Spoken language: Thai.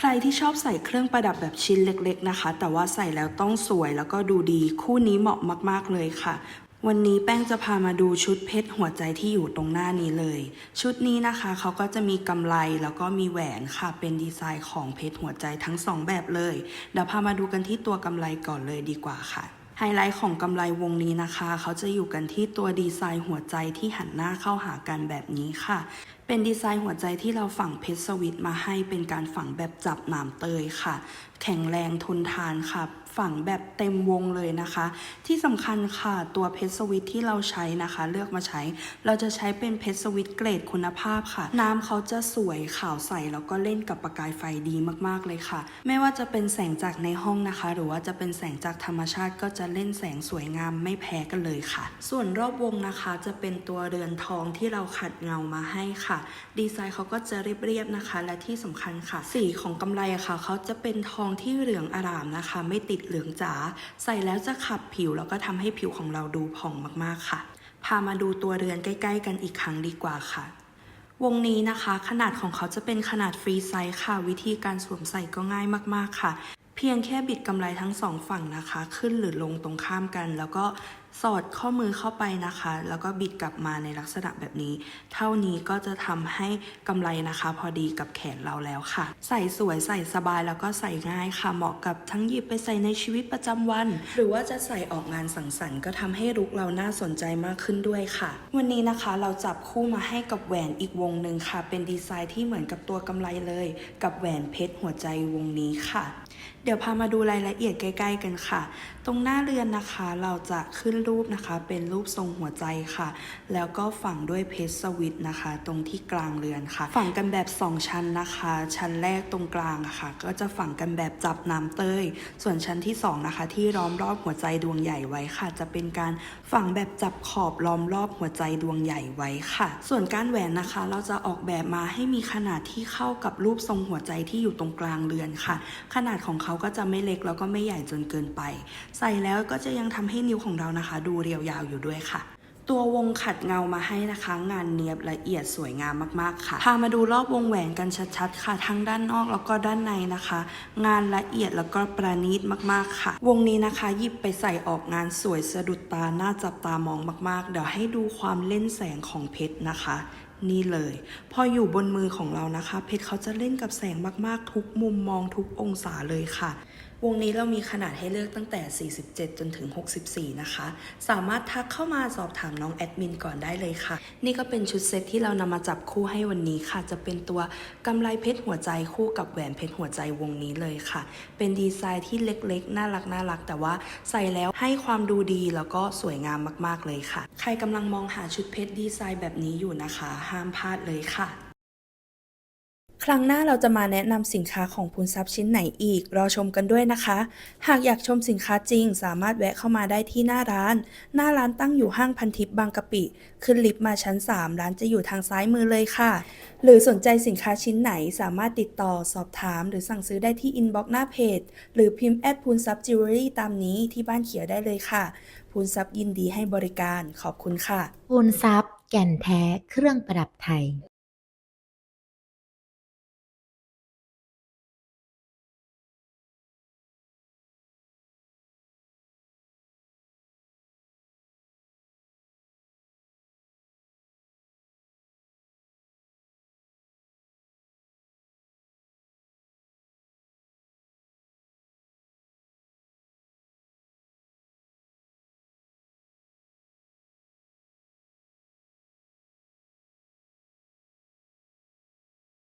ใครที่ชอบใส่เครื่องประดับแบบชิ้นเล็กๆนะคะ แต่ว่าใส่แล้วต้องสวยแล้วก็ดูดีคู่นี้เหมาะมากๆเลยค่ะ วันนี้แป้งจะพามาดูชุดเพชรหัวใจที่อยู่ตรงหน้านี้เลย ชุดนี้นะคะเขาก็จะมีกำไลแล้วก็มีแหวนค่ะ เป็นดีไซน์ของเพชรหัวใจทั้งสองแบบเลยเดี๋ยวพามาดูกันที่ตัวกำไลก่อนเลยดีกว่าค่ะไฮไลท์ของกำไลวงนี้นะคะ เขาจะอยู่กันที่ตัวดีไซน์หัวใจที่หันหน้าเข้าหากันแบบนี้ค่ะ เป็นดีไซน์หัวใจที่เราฝังเพชรสวิตมาให้เป็นการฝังแบบจับหนามเตยค่ะ แข็งแรงทนทานค่ะ ฝังแบบเต็มวงเลยนะคะ ที่สำคัญค่ะตัวเพชรสวิตที่เราใช้นะคะ เลือกมาใช้ เราจะใช้เป็นเพชรสวิตเกรดคุณภาพค่ะ น้ำเขาจะสวยขาวใสแล้วก็เล่นกับประกายไฟดีมากๆเลยค่ะ ไม่ว่าจะเป็นแสงจากในห้องนะคะ หรือว่าจะเป็นแสงจากธรรมชาติก็จะเล่นแสงสวยงามไม่แพ้กันเลยค่ะ ส่วนรอบวงนะคะจะเป็นตัวเรือนทองที่เราขัดเงามาให้ค่ะดีไซน์เขาก็จะเรียบๆนะคะ และที่สำคัญค่ะ สีของกำไลอะค่ะ เขาจะเป็นทองที่เหลืองอร่ามนะคะ ไม่ติดเหลืองจ๋าใส่แล้วจะขับผิว แล้วก็ทำให้ผิวของเราดูผ่องมากๆค่ะ พามาดูตัวเรือนใกล้ ๆ กันอีกครั้งดีกว่าค่ะวงนี้นะคะ ขนาดของเขาจะเป็นขนาดฟรีไซส์ค่ะ วิธีการสวมใส่ก็ง่ายมากๆค่ะ เพียงแค่บิดกำไลทั้งสองฝั่งนะคะ ขึ้นหรือลงตรงข้ามกัน แล้วก็สอดข้อมือเข้าไปนะคะ แล้วก็บิดกลับมาในลักษณะแบบนี้ เท่านี้ก็จะทำให้กำไลนะคะ พอดีกับแขนเราแล้วค่ะ ใส่สวยใส่สบายแล้วก็ใส่ง่ายค่ะ เหมาะกับทั้งหยิบไปใส่ในชีวิตประจำวัน หรือว่าจะใส่ออกงานสังสรรค์ก็ทำให้ลุกเราน่าสนใจมากขึ้นด้วยค่ะ วันนี้นะคะเราจับคู่มาให้กับแหวนอีกวงหนึ่งค่ะ เป็นดีไซน์ที่เหมือนกับตัวกำไลเลย กับแหวนเพชรหัวใจวงนี้ค่ะ เดี๋ยวพามาดูรายละเอียดใกล้ๆกันค่ะ ตรงหน้าเรือนนะคะเราจะขึ้นรูปนะคะ เป็นรูปทรงหัวใจค่ะ แล้วก็ฝังด้วยเพชรสวิตนะคะ ตรงที่กลางเรือนค่ะ ฝังกันแบบ 2 ชั้นนะคะ ชั้นแรกตรงกลางะค่ะ ก็จะฝังกันแบบจับน้ำเตยส่วนชั้นที่ 2 นะคะ ที่ล้อมรอบหัวใจดวงใหญ่ไว้ค่ะ จะเป็นการฝังแบบจับขอบล้อมรอบหัวใจดวงใหญ่ไว้ค่ะ ส่วนกานแหวนนะคะ เราจะออกแบบมาให้มีขนาดที่เข้ากับรูปทรงหัวใจที่อยู่ตรงกลางเรือนค่ะ ขนาดของเขาก็จะไม่เล็กแล้วก็ไม่ใหญ่จนเกินไป ใส่แล้วก็จะยังทำให้นิ้วของเรานะคะ ดูเรียวยาวอยู่ด้วยค่ะตัววงขัดเงามาให้นะคะ งานเนียบละเอียดสวยงามมากๆค่ะ พามาดูรอบวงแหวนกันชัดๆ ค่ะ ทั้งด้านนอกแล้วก็ด้านในนะคะ งานละเอียดแล้วก็ประณีตมากๆค่ะ วงนี้นะคะหยิบไปใส่ออกงานสวยสะดุดตา น่าจับตามองมากๆ เดี๋ยวให้ดูความเล่นแสงของเพชรนะคะ นี่เลย พออยู่บนมือของเรานะคะ เพชรเขาจะเล่นกับแสงมากๆ ทุกมุมมองทุกองศาเลยค่ะ วงนี้เรามีขนาดให้เลือกตั้งแต่ 47 จนถึง 64 นะคะ สามารถทักเข้ามาสอบถามน้องแอดมินก่อนได้เลยค่ะ นี่ก็เป็นชุดเซตที่เรานำมาจับคู่ให้วันนี้ค่ะ จะเป็นตัวกำไลเพชรหัวใจคู่กับแหวนเพชรหัวใจวงนี้เลยค่ะ เป็นดีไซน์ที่เล็กๆ น่ารักน่ารัก แต่ว่าใส่แล้วให้ความดูดีแล้วก็สวยงามมาก ๆเลยค่ะ ใครกำลังมองหาชุดเพชรดีไซน์แบบนี้อยู่นะคะห้ามพลาดเลยค่ะ ครั้งหน้าเราจะมาแนะนำสินค้าของพูนทรัพย์ชิ้นไหนอีก รอชมกันด้วยนะคะ หากอยากชมสินค้าจริง สามารถแวะเข้ามาได้ที่หน้าร้าน หน้าร้านตั้งอยู่ห้างพันทิพย์บางกะปิ ขึ้นลิฟต์มาชั้น 3 ร้านจะอยู่ทางซ้ายมือเลยค่ะ หรือสนใจสินค้าชิ้นไหนสามารถติดต่อสอบถาม หรือสั่งซื้อได้ที่อินบ็อกซ์หน้าเพจ หรือพิมพ์แอดพูนทรัพย์จิวเวลรี่ตามนี้ที่บ้านเขียวได้เลยค่ะพูนทรัพย์ยินดีให้บริการขอบคุณค่ะปูนซับ แก่นแท้เครื่องประดับไทย